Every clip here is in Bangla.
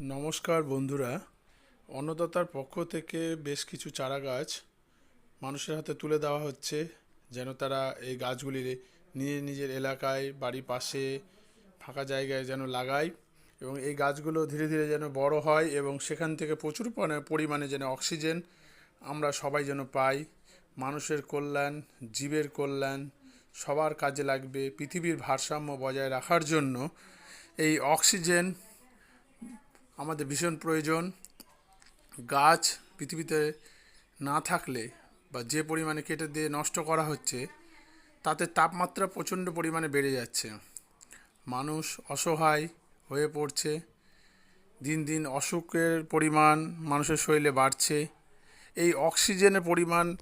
নমস্কার বন্ধুরা। অন্নদাতার পক্ষ থেকে বেশ কিছু চারা গাছ মানুষের হাতে তুলে দেওয়া হচ্ছে, যেন তারা এই গাছগুলি নিজের নিজের এলাকায়, বাড়ির পাশে, ফাঁকা জায়গায় যেন লাগায় এবং এই গাছগুলো ধীরে ধীরে যেন বড় হয় এবং সেখান থেকে প্রচুর পরি- পরিমাণে যেন অক্সিজেন আমরা সবাই যেন পাই। মানুষের কল্যাণ, জীবের কল্যাণ সবার কাজে লাগবে। পৃথিবীর ভারসাম্য বজায় রাখার জন্য এই অক্সিজেন আমাদের ভীষণ প্রয়োজন গাছ পৃথিবীতে না থাকলে বা যে পরিমাণে কেটে দিয়ে নষ্ট করা হচ্ছে, তাতে তাপমাত্রা প্রচণ্ড পরিমাণে বেড়ে যাচ্ছে। মানুষ অসহায় হয়ে পড়ছে, দিন দিন অসুখের পরিমাণ মানুষের শরীরে বাড়ছে। এই অক্সিজেনের পরিমাণ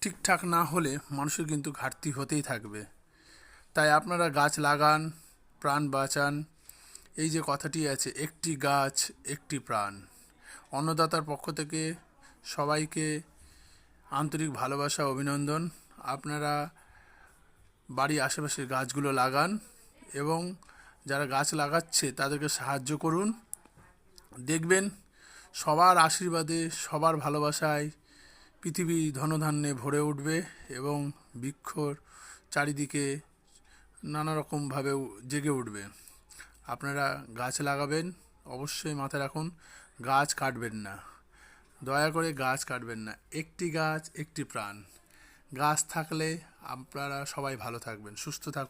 ঠিকঠাক না হলে মানুষের কিন্তু ঘাটতি হতেই থাকবে। তাই আপনারা গাছ লাগান, প্রাণ বাঁচান এই যে কথাটি আছে, একটি গাছ, একটি প্রাণ। অন্নদাতার পক্ষ থেকে সবাইকে আন্তরিক ভালোবাসা, অভিনন্দন। আপনারা বাড়ির আশেপাশের গাছগুলো লাগান এবং যারা গাছ লাগাচ্ছে তাদেরকে সাহায্য করুন। দেখবেন সবার আশীর্বাদে, সবার ভালোবাসায় পৃথিবী ধনধান্যে ভরে উঠবে এবং বৃক্ষর চারিদিকে নানা রকমভাবে জেগে উঠবে। আপনারা গাছ লাগাবেন, অবশ্যই মাথায় রাখুন, গাছ কাটবেন না। দয়া করে গাছ কাটবেন না। একটি গাছ, একটি প্রাণ। গাছ থাকলে আপনারা সবাই ভালো থাকবেন, সুস্থ থাকুন।